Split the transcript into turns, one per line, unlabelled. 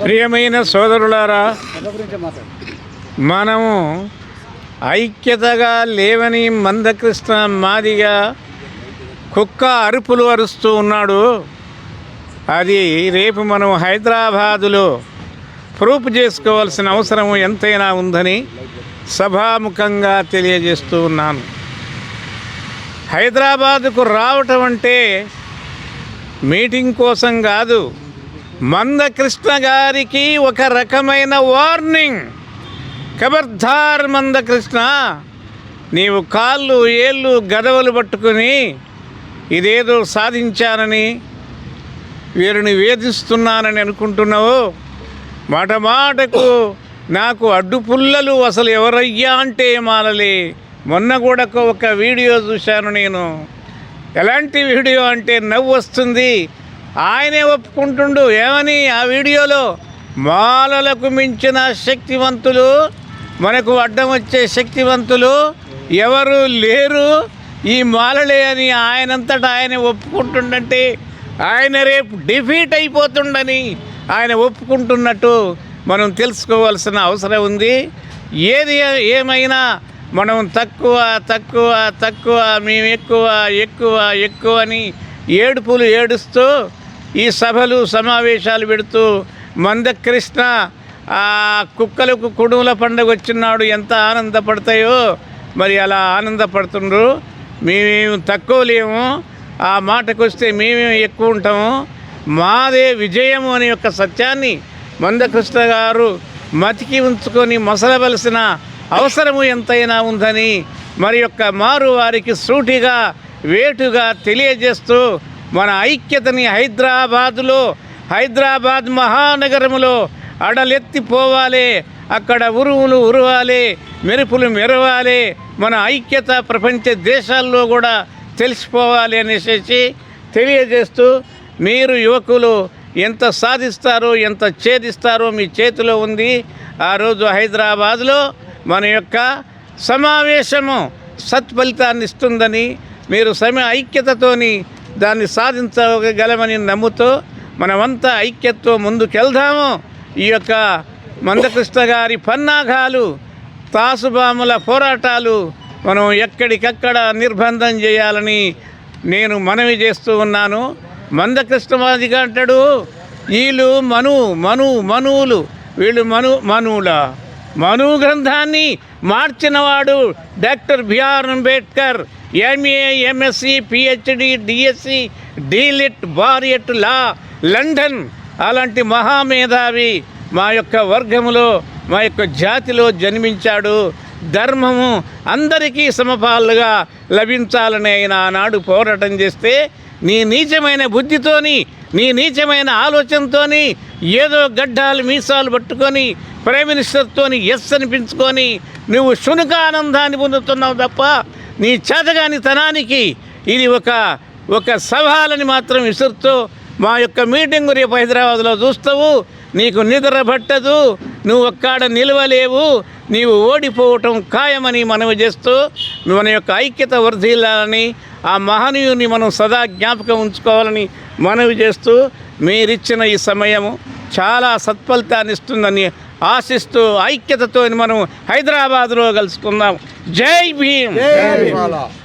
ప్రియమైన సోదరులారా మనము ఐక్యతగా లేవని మందకృష్ణ మాదిగా కుక్క అరుపులు అరుస్తూ ఉన్నాడు. అది రేపు మనం హైదరాబాదులో ప్రూఫ్ చేసుకోవాల్సిన అవసరం ఎంతైనా ఉందని సభాముఖంగా తెలియజేస్తూ ఉన్నాను. హైదరాబాదుకు రావటం అంటే మీటింగ్ కోసం కాదు మందకృష్ణ గారికి ఒక రకమైన వార్నింగ్. ఖబర్దార్ మందకృష్ణ నీవు కాళ్ళు ఏళ్ళు గదవలు పట్టుకుని ఇదేదో సాధించానని వీరిని వేధిస్తున్నానని అనుకుంటున్నావు. మాట మాటకు నాకు అడ్డుపుల్లలు అసలు ఎవరయ్యా అంటే మాలలి మొన్న కూడా ఒక వీడియో చూశాను నేను. ఎలాంటి వీడియో అంటే నవ్వు వస్తుంది. ఆయనే ఒప్పుకుంటుండు. ఏమని? ఆ వీడియోలో మాలలకు మించిన శక్తివంతులు మనకు అడ్డం వచ్చే శక్తివంతులు ఎవరు లేరు. ఈ మాలలే అని ఆయనంతటా ఆయన ఒప్పుకుంటుండంటే ఆయన రేపు డిఫీట్ అయిపోతుండని ఆయన ఒప్పుకుంటున్నట్టు మనం తెలుసుకోవాల్సిన అవసరం ఉంది. ఏది ఏమైనా మనం తక్కువ తక్కువ తక్కువ మేము ఎక్కువ ఎక్కువ ఎక్కువ అని ఏడుపులు ఏడుస్తూ ఈ సభలు సమావేశాలు పెడుతూ మందకృష్ణ ఆ కుక్కలకు కుడుముల పండుగ వచ్చినాడు ఎంత ఆనందపడతాయో మరి అలా ఆనందపడుతుండ్రు. మేమేమి తక్కువ లేము. ఆ మాటకు వస్తే మేమేమి ఎక్కువ ఉంటాము. మాదే విజయము అనే యొక్క సత్యాన్ని మందకృష్ణ గారు మతికి ఉంచుకొని మసలవలసిన అవసరము ఎంతైనా ఉందని మరి యొక్క మారు వారికి సూటిగా వేటుగా తెలియజేస్తూ మన ఐక్యతని హైదరాబాదులో హైదరాబాద్ మహానగరములో అడలెత్తిపోవాలి. అక్కడ ఉరువులు ఉరవాలి మెరుపులు మెరవాలి. మన ఐక్యత ప్రపంచ దేశాల్లో కూడా తెలిసిపోవాలి అనేసి తెలియజేస్తూ మీరు యువకులు ఎంత సాధిస్తారో ఎంత ఛేదిస్తారో మీ చేతిలో ఉంది. ఆ రోజు హైదరాబాద్లో మన యొక్క సమావేశము సత్ఫలితాన్ని ఇస్తుందని మీరు సమ ఐక్యతతోని దాన్ని సాధించగలమని నమ్ముతూ మనమంతా ఐక్యతతో ముందుకెళ్దాము. ఈ యొక్క మందకృష్ణ గారి పన్నాగాలు తాసుబాముల పోరాటాలు మనం ఎక్కడికక్కడ నిర్బంధం చేయాలని నేను మనవి చేస్తూ ఉన్నాను. మందకృష్ణమాదిగా అంటాడు వీళ్ళు మను మను మనువులు. వీళ్ళు మను మనువుల మను గ్రంథాన్ని మార్చినవాడు doctor BR Ambedkar. MA MSc PhD DSc DLitt bar at law London అలాంటి మహామేధావి మా యొక్క వర్గములో మా యొక్క జాతిలో జన్మించాడు. ధర్మము అందరికీ సమపాలుగా లభించాలని ఆయన ఆనాడు పోరాటం చేస్తే నీ నీచమైన బుద్ధితోని నీ నీచమైన ఆలోచనతోని ఏదో గడ్డాలు మీసాలు పట్టుకొని ప్రైమ్ మినిస్టర్తోని ఎస్ అనిపించుకొని నువ్వు శునక ఆనందాన్ని పొందుతున్నావు తప్ప నీ చేతగాని తనానికి ఇది ఒక ఒక సవాలని మాత్రం విసురుతూ మా యొక్క మీటింగ్ రేపు హైదరాబాద్లో చూస్తావు. నీకు నిద్ర పట్టదు. నువ్వు ఒక్కడ నిలవలేవు. నీవు ఓడిపోవటం ఖాయమని మనవి చేస్తూ మన యొక్క ఐక్యత వర్ధిల్లాలని ఆ మహనీయుని మనం సదా జ్ఞాపకం ఉంచుకోవాలని మనవి చేస్తూ మీరిచ్చిన ఈ సమయము చాలా సత్ఫలితాన్ని ఇస్తుందని ఆశిస్తూ ఐక్యతతో మనం హైదరాబాద్లో కలుసుకుందాం. జై భీమ్!
జై